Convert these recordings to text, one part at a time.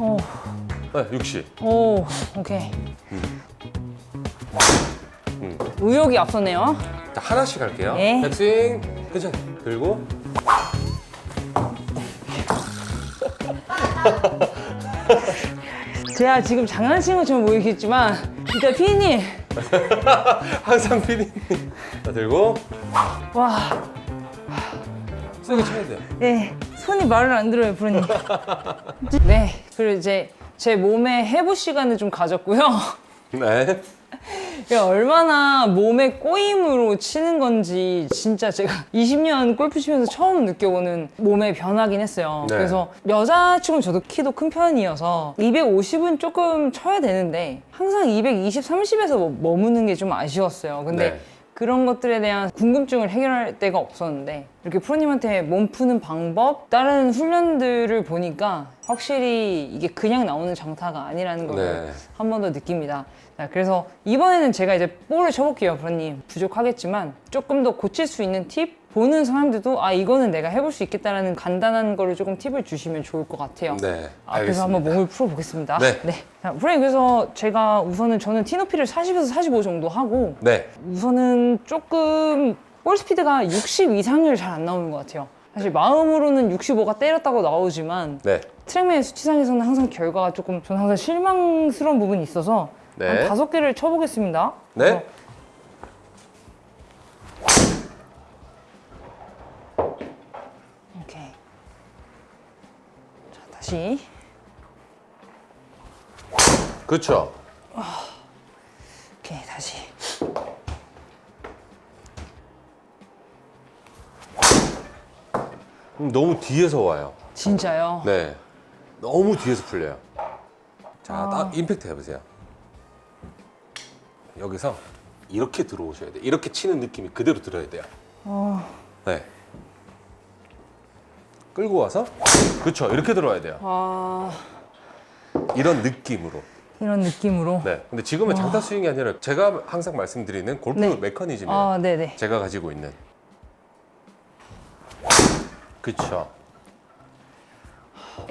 오, 네, 60. 오, 오케이. 의욕이 앞서네요. 자, 하나씩 할게요. 네. 백스윙. 그죠? 들고. 제가 지금 장난치는 것처럼 보이겠지만, 진짜 피디님, 항상 피디님. 자, 들고. 와, 세게 쳐야 돼요. 예, 손이 말을 안 들어요, 프로님. 네, 그리고 이제 제 몸에 해부 시간을 좀 가졌고요. 네. 이게 얼마나 몸에 꼬임으로 치는 건지 진짜 제가 20년 골프 치면서 처음 느껴보는 몸의 변화긴 했어요. 네. 그래서 여자치고는 저도 키도 큰 편이어서 250은 조금 쳐야 되는데 항상 220, 30에서 머무는 게 좀 아쉬웠어요. 근데 네. 그런 것들에 대한 궁금증을 해결할 데가 없었는데 이렇게 프로님한테 몸 푸는 방법, 다른 훈련들을 보니까 확실히 이게 그냥 나오는 장타가 아니라는 걸 네. 한번 더 느낍니다. 자, 그래서 이번에는 제가 이제 볼을 쳐볼게요, 프로님. 부족하겠지만 조금 더 고칠 수 있는 팁? 보는 사람들도 아 이거는 내가 해볼 수 있겠다라는 간단한 거를 조금 팁을 주시면 좋을 것 같아요. 네. 앞에서 한번 몸을 풀어보겠습니다. 네. 자, 프로님 그래서 제가 우선은 저는 티노피를 40에서 45 정도 하고 네. 우선은 조금 볼 스피드가 60 이상을 잘 안 나오는 것 같아요. 사실 마음으로는 65가 때렸다고 나오지만 네. 트랙맨 수치상에서는 항상 결과가 조금 저는 항상 실망스러운 부분이 있어서 네. 한 다섯 개를 쳐보겠습니다. 네. 그래서 오케이. 자 다시 그렇죠. 오케이 다시. 음, 너무 뒤에서 와요. 진짜요? 네. 너무 뒤에서 풀려요. 자, 아. 딱 임팩트 해보세요. 여기서 이렇게 들어오셔야 돼요. 이렇게 치는 느낌이 그대로 들어야 돼요. 어, 네. 끌고 와서 그렇죠. 이렇게 들어와야 돼요. 아 이런 느낌으로. 이런 느낌으로. 네. 근데 지금은 장타 스윙이 아니라 제가 항상 말씀드리는 골프 네. 메커니즘이에요. 아 네네. 제가 가지고 있는. 그렇죠.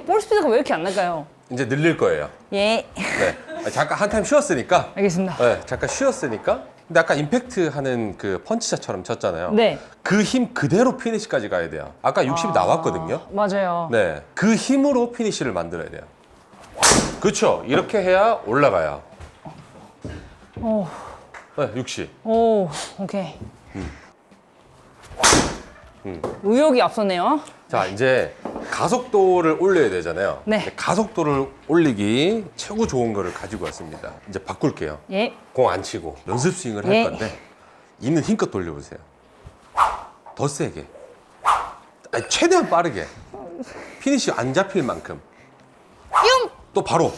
볼 스피드가 왜 이렇게 안 날까요? 이제 늘릴 거예요. 예. 네. 아, 잠깐 한 타임 쉬었으니까. 알겠습니다. 네. 잠깐 쉬었으니까. 근데 아까 임팩트 하는 그 펀치샷처럼 쳤잖아요. 네. 그 힘 그대로 피니시까지 가야 돼요. 아까 60 나왔거든요. 맞아요. 네. 그 힘으로 피니시를 만들어야 돼요. 그렇죠. 이렇게 해야 올라가요. 오, 네, 60. 오, 오케이. 음. 의욕이 앞서네요. 자, 이제 가속도를 올려야 되잖아요. 네. 가속도를 올리기 최고 좋은 거를 가지고 왔습니다. 이제 바꿀게요. 예. 공 안 치고 연습 스윙을 할 예. 건데 있는 힘껏 돌려보세요. 더 세게. 아니, 최대한 빠르게. 피니시 안 잡힐 만큼. 또 바로.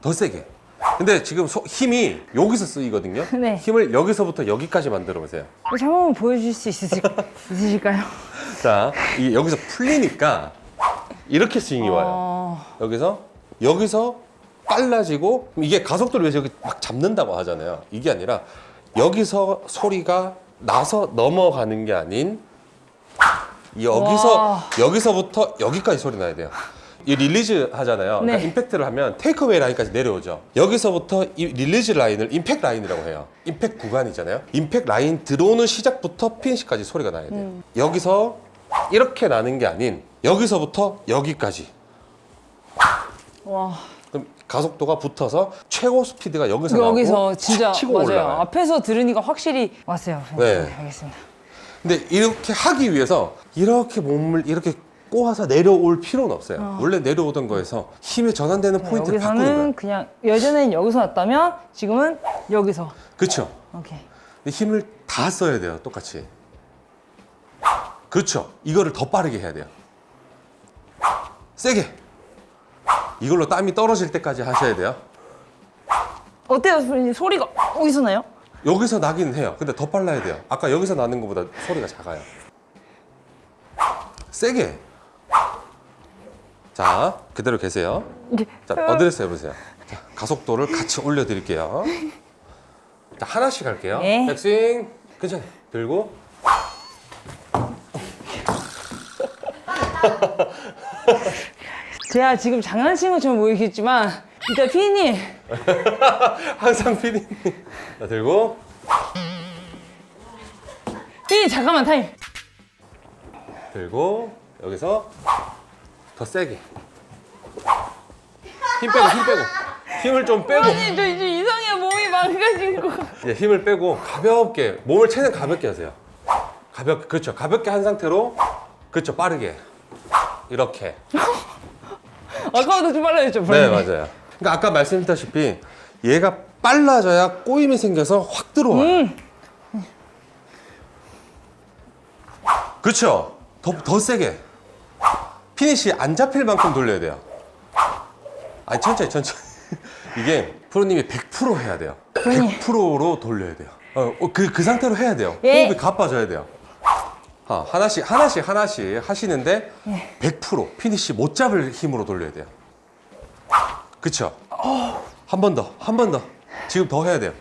더 세게. 근데 지금 소- 힘이 여기서 쓰이거든요. 네. 힘을 여기서부터 여기까지 만들어 보세요. 번만 보여주실 수 있으실, 있으실까요? 자, 이 여기서 풀리니까 이렇게 스윙이 와요. 어, 여기서 여기서 빨라지고 이게 가속도를 위해서 여기 막 잡는다고 하잖아요. 이게 아니라 여기서 소리가 나서 넘어가는 게 아닌 여기서 와. 여기서부터 여기까지 소리 나야 돼요. 이 릴리즈 하잖아요. 그러니까 네. 임팩트를 하면 테이크어웨이 라인까지 내려오죠. 여기서부터 이 릴리즈 라인을 임팩트 라인이라고 해요. 임팩트 구간이잖아요. 임팩트 라인 들어오는 시작부터 피니시까지 소리가 나야 돼요. 음. 여기서 이렇게 나는 게 아닌 여기서부터 여기까지. 와. 그럼 가속도가 붙어서 최고 스피드가 여기서 나오고 여기서 진짜 치고 맞아요. 올라가요. 앞에서 들으니까 확실히 왔어요. 네. 알겠습니다. 근데 이렇게 하기 위해서 이렇게 몸을 이렇게 꼬아서 내려올 필요는 없어요. 원래 내려오던 거에서 힘이 전환되는 포인트를 바꾸는 거예요. 여기서는 그냥 예전엔 여기서 왔다면 지금은 여기서. 그렇죠. 오케이. 근데 힘을 다 써야 돼요. 똑같이. 그렇죠. 이거를 더 빠르게 해야 돼요. 세게. 이걸로 땀이 떨어질 때까지 하셔야 돼요. 어때요, 선생님? 소리가 어디서 나요? 여기서 나긴 해요. 근데 더 빨라야 돼요. 아까 여기서 나는 것보다 소리가 작아요. 세게. 자, 그대로 계세요. 이게 자, 어드레스 해보세요. 자, 가속도를 같이 올려드릴게요. 자, 하나씩 할게요. 네. 백스윙. 괜찮아요. 들고. 제가 지금 장난친 것처럼 보이겠지만 일단 피디님 항상 피디님. 자, 들고. 피디님 잠깐만 타임 들고. 여기서 더 세게. 힘 빼고, 힘 빼고. 힘을 좀 빼고. 피디님 저 이제 이상해 몸이 망가진 거 이제 힘을 빼고 가볍게 몸을 최대한 가볍게 하세요. 가볍게 그렇죠. 가볍게 한 상태로 그렇죠. 빠르게 이렇게. 아까보다 좀 빨라졌죠 네 프로님 맞아요. 그러니까 아까 말씀드렸다시피 얘가 빨라져야 꼬임이 생겨서 확 들어와요. 그렇죠. 더 더 세게. 피니시 안 잡힐 만큼 돌려야 돼요. 아니 천천히 천천히. 이게 프로님이 100% 해야 돼요. 100%로 돌려야 돼요. 어, 그, 그 상태로 해야 돼요. 예. 호흡이 가빠져야 돼요. 아, 하나씩, 하나씩, 하나씩 하시는데 100% 피니시 못 잡을 힘으로 돌려야 돼요. 그쵸? 한 번 더, 한 번 더. 지금 더 해야 돼요.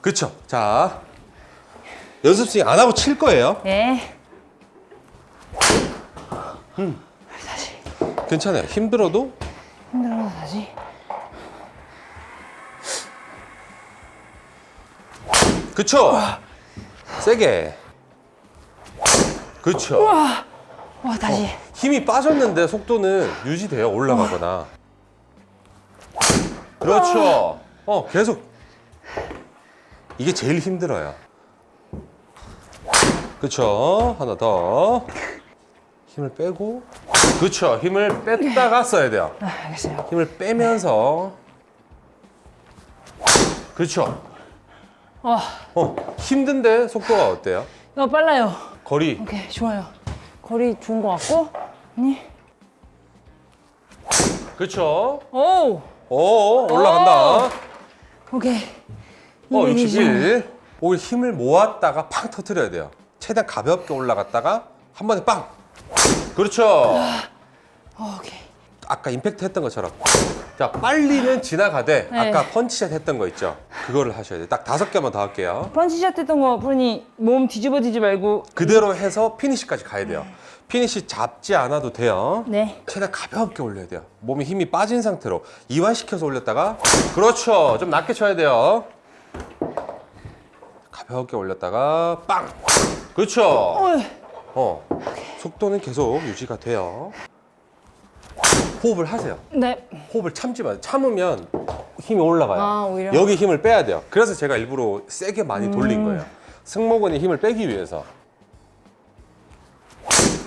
그쵸? 자, 연습 스윙 안 하고 칠 거예요. 네 괜찮아요. 힘들어도 힘들어 다시 그쵸? 세게. 그쵸? 와 다시 힘이 빠졌는데 속도는 유지돼요. 올라가거나. 그렇죠. 어, 계속. 이게 제일 힘들어요. 그쵸. 하나 더. 힘을 빼고. 그쵸. 힘을 뺐다가 써야 돼요. 아, 알겠어요 힘을 빼면서. 그쵸. 와 어, 힘든데 속도가 어때요? 이거 빨라요 거리. 오케이 좋아요 거리 좋은 것 같고 아니 그쵸. 오 오, 올라간다. 오케이 어, 220. 61. 오히려 힘을 모았다가 팡 터트려야 돼요. 최대한 가볍게 올라갔다가 한 번에 빵. 그렇죠. 어, 오케이 아까 임팩트 했던 것처럼. 자, 빨리는 지나가되 네. 아까 펀치샷 했던 거 있죠. 그거를 하셔야 돼요. 딱 다섯 개만 더 할게요. 펀치샷 했던 거 프로님 몸 뒤집어지지 말고 그대로 해서 피니시까지 가야 돼요. 피니시 잡지 않아도 돼요. 네 최대한 가볍게 올려야 돼요. 몸에 힘이 빠진 상태로 이완시켜서 올렸다가 그렇죠. 좀 낮게 쳐야 돼요. 가볍게 올렸다가 빵. 그렇죠. 어이. 어. 속도는 계속 유지가 돼요. 호흡을 하세요. 네 호흡을 참지 마세요. 참으면 힘이 올라가요. 아, 오히려? 여기 힘을 빼야 돼요. 그래서 제가 일부러 세게 많이 돌린 음. 거예요. 승모근에 힘을 빼기 위해서.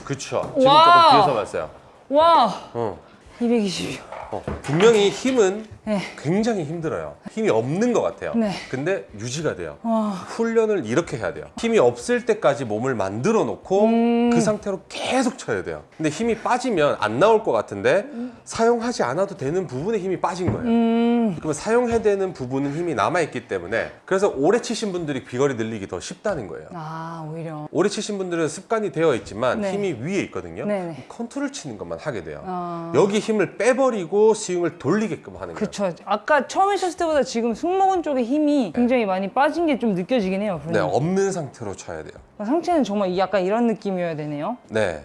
그렇죠. 지금 와. 조금 뒤에서 봤어요. 와 어. 220이요 어, 분명히 힘은 네. 굉장히 힘들어요. 힘이 없는 것 같아요. 네. 근데 유지가 돼요. 와 훈련을 이렇게 해야 돼요. 힘이 없을 때까지 몸을 만들어 놓고 음. 그 상태로 계속 쳐야 돼요. 근데 힘이 빠지면 안 나올 것 같은데 사용하지 않아도 되는 부분에 힘이 빠진 거예요. 음, 그러면 사용해야 되는 부분은 힘이 남아있기 때문에 그래서 오래 치신 분들이 비거리 늘리기 더 쉽다는 거예요. 아 오히려 오래 치신 분들은 습관이 되어 있지만 네. 힘이 위에 있거든요. 네네. 컨트롤 치는 것만 하게 돼요. 아. 여기 힘을 빼버리고 스윙을 돌리게끔 하는 거예요. 그쵸 아까 처음에 쳤을 때보다 지금 승모근 쪽에 힘이 굉장히 많이 빠진 게 좀 느껴지긴 해요 네, 프로님 없는 상태로 쳐야 돼요. 상체는 정말 이- 약간 이런 느낌이어야 되네요 네.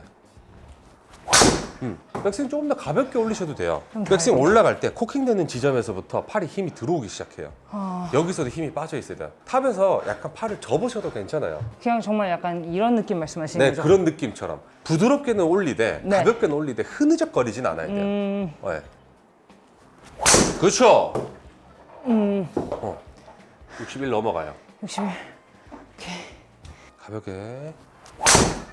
음, 백스윙 조금 더 가볍게 올리셔도 돼요. 좀 백스윙. 올라갈 때 코킹되는 지점에서부터 팔이 힘이 들어오기 시작해요. 아, 여기서도 힘이 빠져 있어야 돼요. 탑에서 약간 팔을 접으셔도 괜찮아요. 그냥 정말 약간 이런 느낌 말씀하시는 네, 거죠? 그런 느낌처럼 부드럽게는 올리되 네. 가볍게는 올리되 흐느적거리진 않아야 돼요. 음, 네. 그렇죠. 음, 어. 61 넘어가요. 61 가볍게.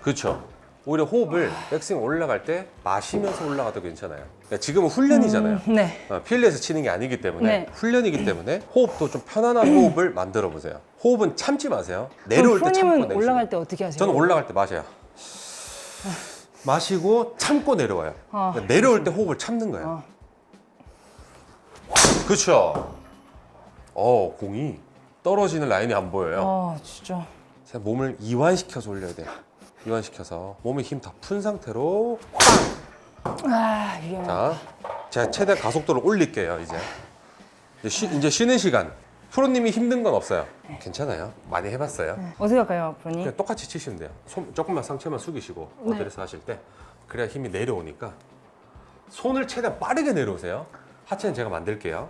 그렇죠. 오히려 호흡을 백스윙 올라갈 때 마시면서 올라가도 괜찮아요. 그러니까 지금은 훈련이잖아요. 음, 네 어, 필드에서 치는 게 아니기 때문에 네. 훈련이기 때문에 호흡도 좀 편안한 호흡을 만들어 보세요. 호흡은 참지 마세요. 내려올 때 참고 내쉬고. 올라갈 때 어떻게 하세요? 저는 올라갈 때 마셔요. 마시고 참고 내려와요. 아, 그러니까 내려올 때 호흡을 참는 거예요. 아. 그렇죠. 어 공이 떨어지는 라인이 안 보여요. 아 진짜 제가 몸을 이완시켜서 올려야 돼요. 이완시켜서 몸에 힘 다 푼 상태로 아 위험해 자, 제가 최대 가속도를 올릴게요 이제. 이제, 쉬, 이제 쉬는 시간. 프로님이 힘든 건 없어요. 괜찮아요. 많이 해봤어요. 어떻게 할까요 프로님? 그냥 똑같이 치시면 돼요. 손 조금만 상체만 숙이시고 네. 어드레스 하실 때 그래야 힘이 내려오니까 손을 최대한 빠르게 내려오세요. 하체는 제가 만들게요.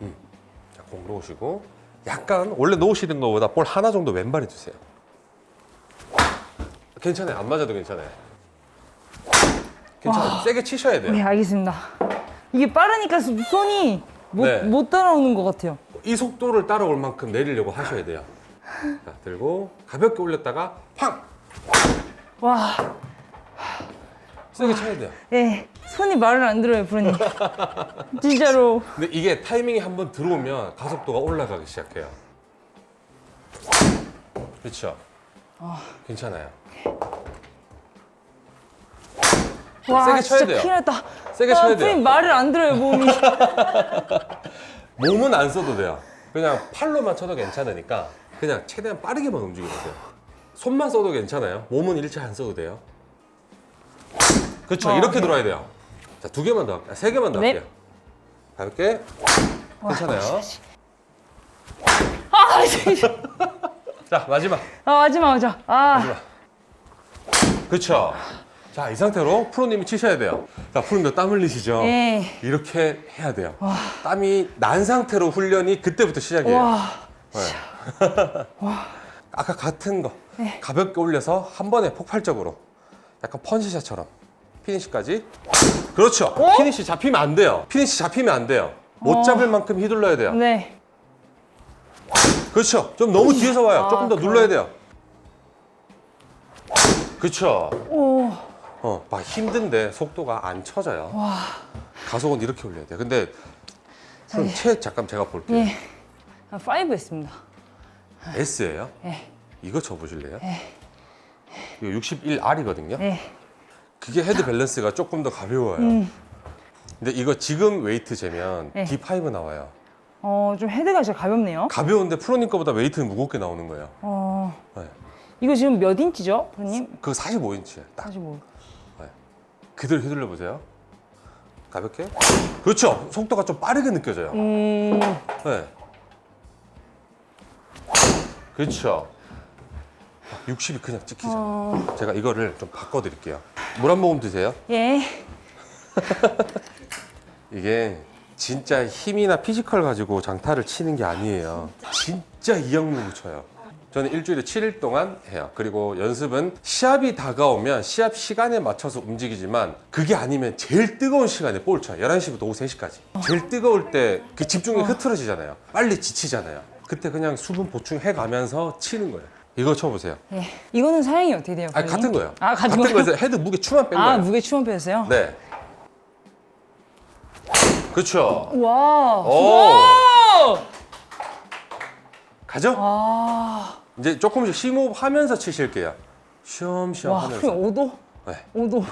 음. 자, 공 놓으시고 약간 원래 놓으시는 것보다 볼 하나 정도 왼발에 두세요. 괜찮아요. 안 맞아도 괜찮아요. 괜찮아요. 세게 치셔야 돼요. 네, 알겠습니다. 이게 빠르니까 손이 못, 네. 못 따라오는 것 같아요. 이 속도를 따라올 만큼 내리려고 하셔야 돼요. 자, 들고 가볍게 올렸다가 팡! 와, 세게 쳐야 돼요. 예, 손이 말을 안 들어요, 프로님. 진짜로. 근데 이게 타이밍이 한번 들어오면 가속도가 올라가기 시작해요. 그렇죠? 괜찮아요. 와, 세게 쳐야 진짜 돼요. 큰일 났다. 세게 아, 쳐야 돼요. 말을 안 들어요, 몸이. 몸은 안 써도 돼요. 그냥 팔로만 쳐도 괜찮으니까 그냥 최대한 빠르게만 움직여보세요. 손만 써도 괜찮아요. 몸은 일체 안 써도 돼요. 그렇죠. 어, 이렇게 네. 들어야 돼요. 자, 두 개만 더 할게요. 세 개만 더 네. 할게요. 가볍게. 괜찮아요. 아, 진짜. 자, 마지막. 아, 마지막, 마지막. 아, 마지막. 그렇죠. 자, 이 상태로 프로님이 치셔야 돼요. 자, 프로님도 땀 흘리시죠? 예. 이렇게 해야 돼요. 땀이 난 상태로 훈련이 그때부터 시작이에요. 와, 네. 아까 같은 거 네. 가볍게 올려서 한 번에 폭발적으로 약간 펀치샷처럼 피니시까지? 그렇죠. 어? 피니시 잡히면 안 돼요. 피니시 잡히면 안 돼요. 못 어. 잡을 만큼 휘둘러야 돼요. 네. 그렇죠. 좀 너무 뒤에서 와요. 아, 조금 더 그래요? 눌러야 돼요. 그렇죠. 오, 어, 막 힘든데 속도가 안 쳐져요. 와, 가속은 이렇게 올려야 돼요. 근데 그럼 채 잠깐 제가 볼게요. 예. 아, 5 했습니다. S예요? 예. 이거 쳐보실래요? 이거 61R이거든요? 예. 그게 헤드 밸런스가 조금 더 가벼워요. 음. 근데 이거 지금 웨이트 재면 네. D5 나와요. 어, 좀 헤드가 진짜 가볍네요. 가벼운데 프로님 거보다 웨이트는 무겁게 나오는 거예요. 어, 네. 이거 지금 몇 인치죠, 프로님? 그거 45인치예요. 딱 45. 그대로 휘둘러 보세요. 가볍게. 그렇죠. 속도가 좀 빠르게 느껴져요. 음, 네. 그렇죠. 60이 그냥 찍히죠. 어, 제가 이거를 좀 바꿔드릴게요. 물 한 모금 드세요. 예. 이게 진짜 힘이나 피지컬 가지고 장타를 치는 게 아니에요. 진짜 이영무를 쳐요. 저는 일주일에 7일 동안 해요. 그리고 연습은 시합이 다가오면 시합 시간에 맞춰서 움직이지만 그게 아니면 제일 뜨거운 시간에 볼 쳐요. 11시부터 오후 3시까지. 제일 뜨거울 때 그 집중이 흐트러지잖아요. 빨리 지치잖아요. 그때 그냥 수분 보충해 가면서 치는 거예요. 이거 쳐보세요. 예. 이거는 사양이 어떻게 돼요? 아? 같은 거예요. 아, 같은, 거예요? 거에서 헤드 무게 추만 뺀 아, 거예요. 무게 추원 빼였어요? 네. 그렇죠. 와. 오. 오! 가죠? 아, 이제 조금씩 심호흡하면서 치실게요. 쉬엄쉬엄 와, 하면서. 프로님 5도? 네. 5도.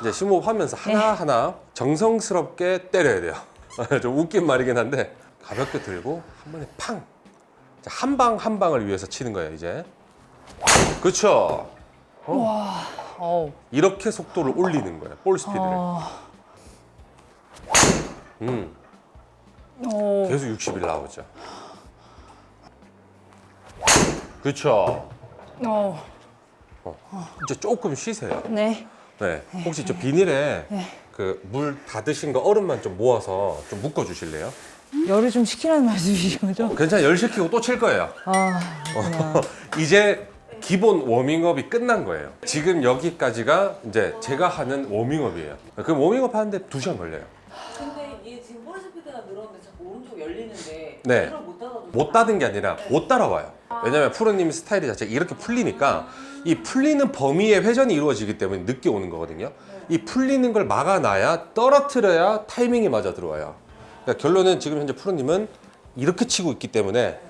이제 심호흡하면서 하나 하나 정성스럽게 때려야 돼요. 좀 웃긴 말이긴 한데 가볍게 들고 한 번에 팡. 한 방 한 방을 위해서 치는 거예요, 이제. 그렇죠. 어우. 이렇게 속도를 올리는 거예요. 볼 스피드를. 어, 음. 어, 계속 60일 나오죠. 그렇죠. 어, 어. 이제 조금 쉬세요. 네. 네. 혹시 저 비닐에 그 물 다 드신 거 얼음만 좀 모아서 좀 묶어 주실래요? 열을 좀 식히라는 말씀이신 거죠? 괜찮아. 열 식히고 또 칠 거예요. 아, 이제 기본 워밍업이 끝난 거예요. 지금 여기까지가 이제 제가 하는 워밍업이에요. 그 워밍업 하는데 2시간 걸려요. 근데 얘 지금 볼 스피드가 늘었는데 자꾸 오른쪽 열리는데 네. 이걸 못 닫아도 못 따든 게 아니라 못 따라와요. 왜냐면 프로님 스타일이 자체가 이렇게 풀리니까 이 풀리는 범위의 회전이 이루어지기 때문에 늦게 오는 거거든요. 이 풀리는 걸 막아놔야 떨어뜨려야 타이밍이 맞아 들어와요. 그러니까 결론은 지금 현재 프로님은 이렇게 치고 있기 때문에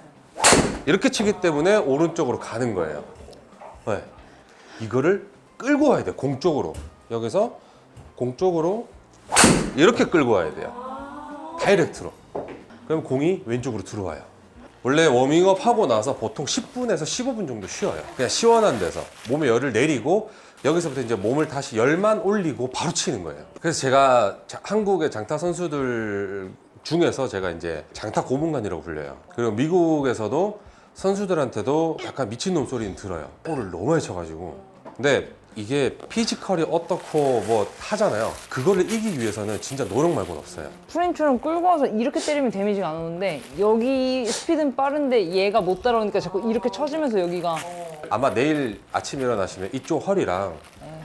이렇게 치기 때문에 오른쪽으로 가는 거예요. 네. 이거를 끌고 와야 돼. 공 쪽으로. 여기서 공 쪽으로 이렇게 끌고 와야 돼요. 다이렉트로. 그럼 공이 왼쪽으로 들어와요. 원래 워밍업 하고 나서 보통 10분에서 15분 정도 쉬어요. 그냥 시원한 데서 몸에 열을 내리고 여기서부터 이제 몸을 다시 열만 올리고 바로 치는 거예요. 그래서 제가 자- 한국의 장타 선수들 중에서 제가 이제 장타 고문관이라고 불려요. 그리고 미국에서도 선수들한테도 약간 미친놈 소리는 들어요. 볼을 너무 많이 쳐가지고. 근데 이게 피지컬이 어떻고 뭐 하잖아요. 그거를 이기기 위해서는 진짜 노력 말고는 없어요. 프렌치처럼 끌고 와서 이렇게 때리면 데미지가 안 오는데 여기 스피드는 빠른데 얘가 못 따라오니까 자꾸 이렇게 쳐지면서 여기가 아마 내일 아침 일어나시면 이쪽 허리랑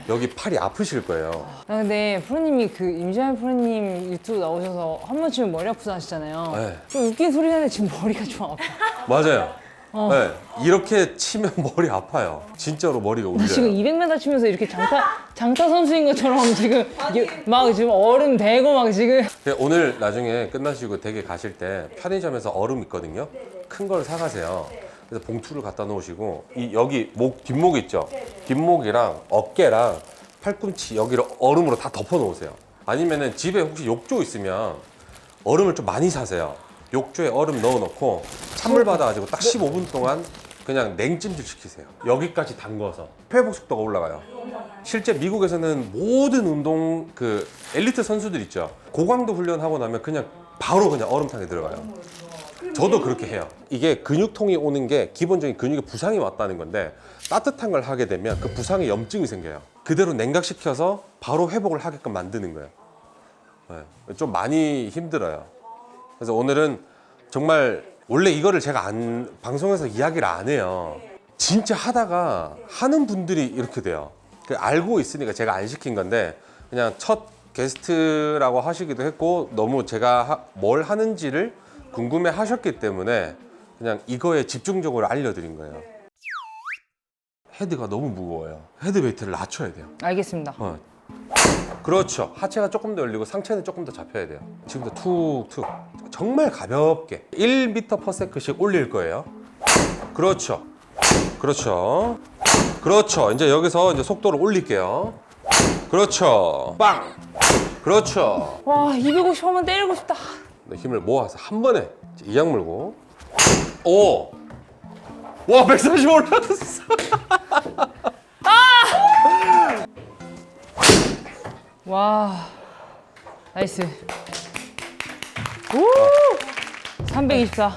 여기 팔이 아프실 거예요. 아, 근데 프로님이 그 임시완 프로님 유튜브 나오셔서 한번 치면 머리 아프다 하시잖아요. 네. 좀 웃긴 소리 하는데 지금 머리가 좀 아파. 맞아요. 어. 네, 이렇게 치면 머리 아파요. 진짜로 머리가 울려요. 지금 200m 치면서 이렇게 장타 장타 선수인 것처럼 지금 이게 막 지금 얼음 대고 막 지금 근데 오늘 나중에 끝나시고 댁에 가실 때 편의점에서 얼음 있거든요. 큰 걸 사가세요. 그래서 봉투를 갖다 놓으시고 이 여기 목 뒷목 있죠. 뒷목이랑 어깨랑 팔꿈치 여기를 얼음으로 다 덮어 놓으세요. 아니면은 집에 혹시 욕조 있으면 얼음을 좀 많이 사세요. 욕조에 얼음 넣어 놓고 찬물 받아 가지고 딱 15분 동안 그냥 냉찜질 시키세요. 여기까지 담궈서 회복 속도가 올라가요. 실제 미국에서는 모든 운동 그 엘리트 선수들 있죠. 고강도 훈련하고 나면 그냥 바로 그냥 얼음탕에 들어가요. 저도 그렇게 해요. 이게 근육통이 오는 게 기본적인 근육에 부상이 왔다는 건데 따뜻한 걸 하게 되면 그 부상에 염증이 생겨요. 그대로 냉각시켜서 바로 회복을 하게끔 만드는 거예요. 네, 좀 많이 힘들어요. 그래서 오늘은 정말 원래 이거를 제가 안 방송에서 이야기를 안 해요. 진짜 하다가 하는 분들이 이렇게 돼요. 그 알고 있으니까 제가 안 시킨 건데 그냥 첫 게스트라고 하시기도 했고 너무 제가 하- 뭘 하는지를 궁금해 하셨기 때문에 그냥 이거에 집중적으로 알려드린 거예요. 헤드가 너무 무거워요. 헤드 웨이트를 낮춰야 돼요. 알겠습니다. 어. 그렇죠. 하체가 조금 더 열리고 상체는 조금 더 잡혀야 돼요. 지금부터 툭툭 정말 가볍게 1m/s씩 올릴 거예요. 그렇죠. 그렇죠. 그렇죠. 이제 여기서 이제 속도를 올릴게요. 그렇죠. 빵. 그렇죠. 와 250 하면 때리고 싶다. 네, 힘을 모아서 한 번에 이악 물고 오. 와, 140 올라갔어. 와 나이스. 오 324.